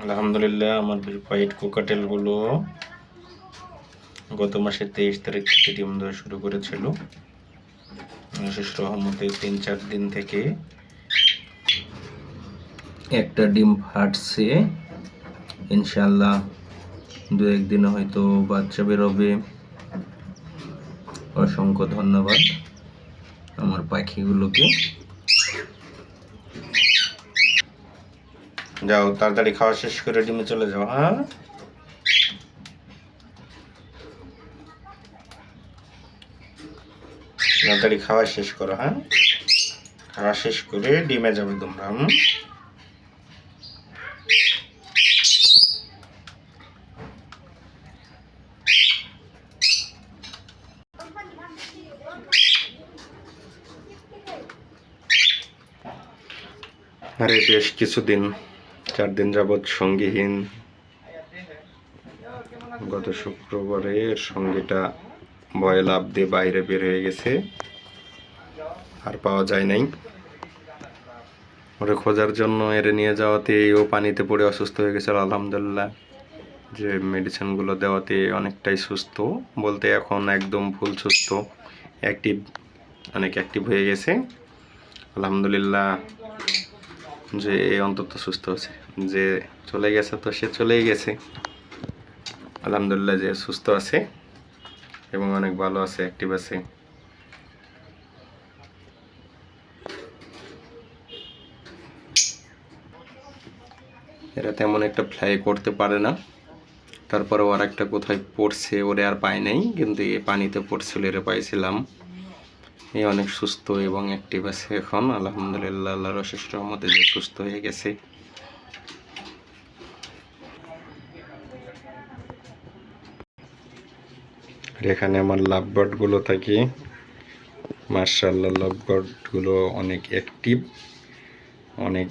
আলহামদুলিল্লাহ আমার হোয়াইট কোকাটেলগুলো গত মাসের তেইশ তারিখ থেকে ডিম দেওয়া শুরু করেছিল। রহমতে তিন চার দিন থেকে একটা ডিম ফাটছে। ইনশাল্লাহ দু একদিনে হয়তো বাচ্চা বেরোবে। অসংখ্য ধন্যবাদ আমার পাখিগুলোকে। যাও, তাড়াতাড়ি খাওয়া শেষ করে ডিমে চলে যাও হ্যাঁ? তাড়াতাড়ি খাওয়া শেষ করো হ্যাঁ? খাওয়া শেষ করে ডিমে যাবে তোমরা আরে বেশ কিছুদিন চার দিন যাবৎ সঙ্গীহীন। গত শুক্রবারে সঙ্গীটা ভয়ে লাভ দিয়ে বাইরে বের হয়ে গেছে। আর পাওয়া যায় নাই। ওরে খোঁজার জন্য এর নিয়ে যাওয়াতে ও পানিতে পড়ে অসুস্থ হয়ে গেছিল আলহামদুলিল্লাহ। যে মেডিসিনগুলো দেওয়াতে অনেকটাই সুস্থ। বলতে এখন একদম ফুল সুস্থ। অ্যাক্টিভ, অনেক অ্যাক্টিভ হয়ে গেছে। আলহামদুলিল্লাহ। যে অন্তত সুস্থ আছে যে চলে গেছে তো সে চলেই গেছে। আলহামদুলিল্লাহ যে সুস্থ আছে এবং অনেক ভালো আছে অ্যাক্টিভ আছে। এরা তেমন একটা ফ্লাই করতে পারে না। তারপরে ওর একটা কোথায় পড়ছে ওরে আর পায় নাই, কিন্তু এ পানিতে পড়ছিল, এরে পাইছিলাম। এ অনেক সুস্থ এবং অ্যাক্টিভ আছে এখন। আলহামদুলিল্লাহ, আল্লাহর অশেষ রহমতে যে সুস্থ হয়ে গেছে। এখানে আমার লাভগুলো থাকে। মার্শাল্লাহ লাভগুলো অনেক অ্যাক্টিভ অনেক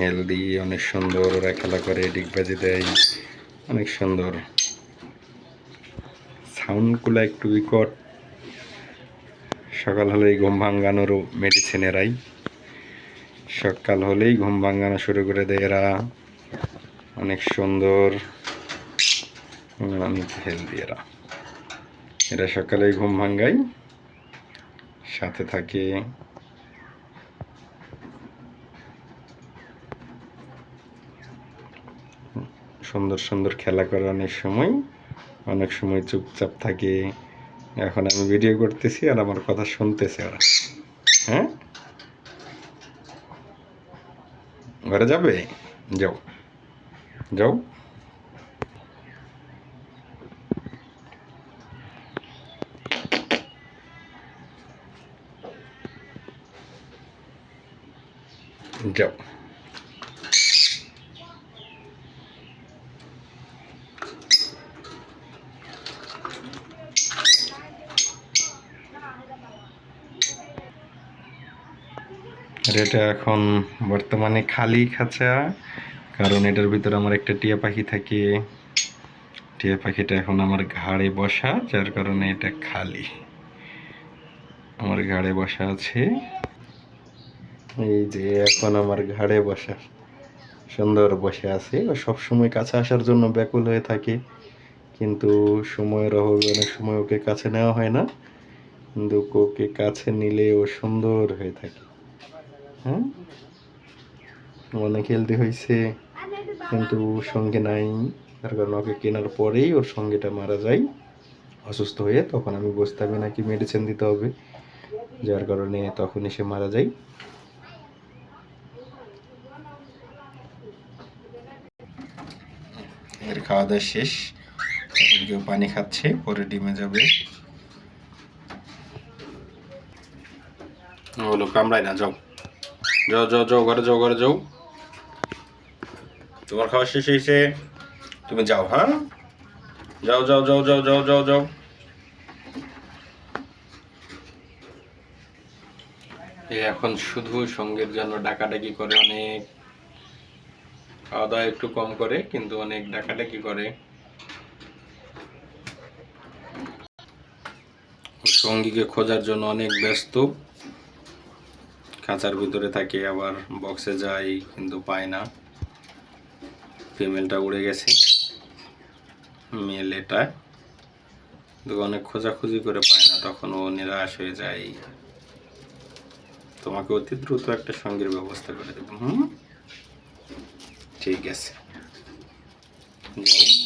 হেলদি অনেক সুন্দর। ওরা খেলা করে ডিগবাজি দেয়, অনেক সুন্দর। সাউন্ডগুলো একটু বিকট সকাল হলেই ঘুম ভাঙানোরও মেডিসিন এরাই। সকাল হলেই ঘুম ভাঙানো শুরু করে দেয় এরা। অনেক সুন্দর, অনেক হেলদি এরা। এরা সকালেই ঘুম ভাঙ্গাই সাথে থাকে সুন্দর সুন্দর খেলা করে অনেক সময় অনেক সময় চুপচাপ থাকে। এখন আমি ভিডিও করতেছি আর আমার কথা শুনতেছে ওরা। হ্যাঁ? ঘরে যাবে? যাও। যাও। যাও। আর এটা এখন বর্তমানে খালি খাঁচা কারণ এটার ভিতরে আমার একটা টিয়া পাখি থাকে। টিয়া পাখিটা এখন আমার ঘাড়ে বসা, যার কারণে এটা খালি। আমার ঘাড়ে বসা আছে। এই যে এখন আমার ঘাড়ে বসা। সুন্দর বসে আছে। ও সবসময় কাছে আসার জন্য ব্যাকুল হয়ে থাকে। কিন্তু সময়ের অভাবে অনেক সময় ওকে কাছে নেওয়া হয় না। কিন্তু ওকে কাছে নিলে ও সুন্দর হয়ে থাকে। হ্যাঁ অনেক হেলদি হয়েছে, কিন্তু সঙ্গে নাই। তার কারণ ওকে কেনার পরেই ওর সঙ্গেটা মারা যায়। অসুস্থ হয়ে তখন আমি বুঝতে হবে নাকি মেডিসিন দিতে হবে। যার কারণে তখনই সে মারা যায়। এর খাওয়া দাওয়া শেষ। এখন কেউ পানি খাচ্ছে, পরে ডিমে যাবে। হলো কামড়ায় না, যাও। যাও যাও যাও, ঘরে যাও ঘরে যাও। তোমার খাওয়া শেষ হয়েছে? তুমি যাও হ্যাঁ? যাও যাও যাও যাও যাও যাও যাও। এখন শুধু সঙ্গের জন্য ডাকাডাকি করে অনেক। খাওয়া দাওয়া একটু কম করে, কিন্তু অনেক ডাকাডাকি করে। সঙ্গীকে খোঁজার জন্য অনেক ব্যস্ত। খাঁচার ভিতরে থাকে, আবার বক্সে যাই, কিন্তু পায় না। ফিমেলটা উড়ে গেছে। মেল এটা তো অনেক খোঁজাখুঁজি করে পায় না, তখন ও নিরাশ হয়ে যায়। তোমাকে অতি দ্রুত একটা সঙ্গীর ব্যবস্থা করে দেবো, হুম? ঠিক আছে। যাও।